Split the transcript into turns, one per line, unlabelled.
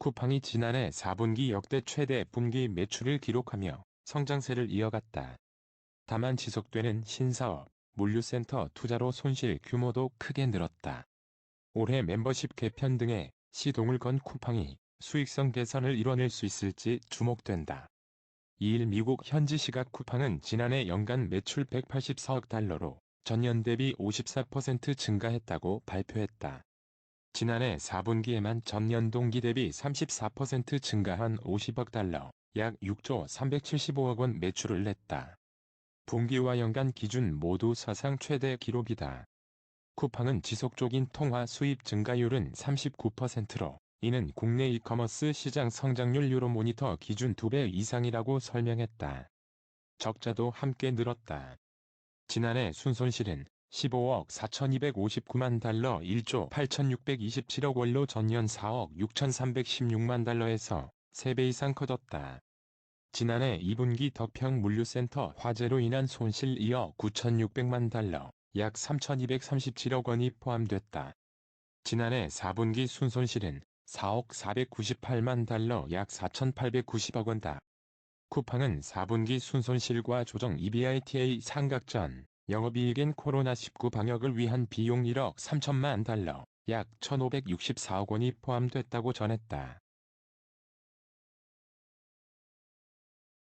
쿠팡이 지난해 4분기 역대 최대 분기 매출을 기록하며 성장세를 이어갔다. 다만 지속되는 신사업, 물류센터 투자로 손실 규모도 크게 늘었다. 올해 멤버십 개편 등의 시동을 건 쿠팡이 수익성 개선을 이뤄낼 수 있을지 주목된다. 2일 미국 현지 시각 쿠팡은 지난해 연간 매출 184억 달러로 전년 대비 54% 증가했다고 발표했다. 지난해 4분기에만 전년 동기 대비 34% 증가한 50억 달러, 약 6조 375억 원 매출을 냈다. 분기와 연간 기준 모두 사상 최대 기록이다. 쿠팡은 지속적인 통화 수입 증가율은 39%로 이는 국내 이커머스 시장 성장률 유로모니터 기준 2배 이상이라고 설명했다. 적자도 함께 늘었다. 지난해 순손실은 15억 4,259만 달러 1조 8,627억 원로 전년 4억 6,316만 달러에서 3배 이상 커졌다. 지난해 2분기 덕평 물류센터 화재로 인한 손실 2억 9,600만 달러, 약 3,237억 원이 포함됐다. 지난해 4분기 순손실은 4억 498만 달러 약 4,890억 원다. 쿠팡은 4분기 순손실과 조정 EBITA 상각전, 영업이익엔 코로나19 방역을 위한 비용 1억 3천만 달러, 약 1,564억 원이 포함됐다고 전했다.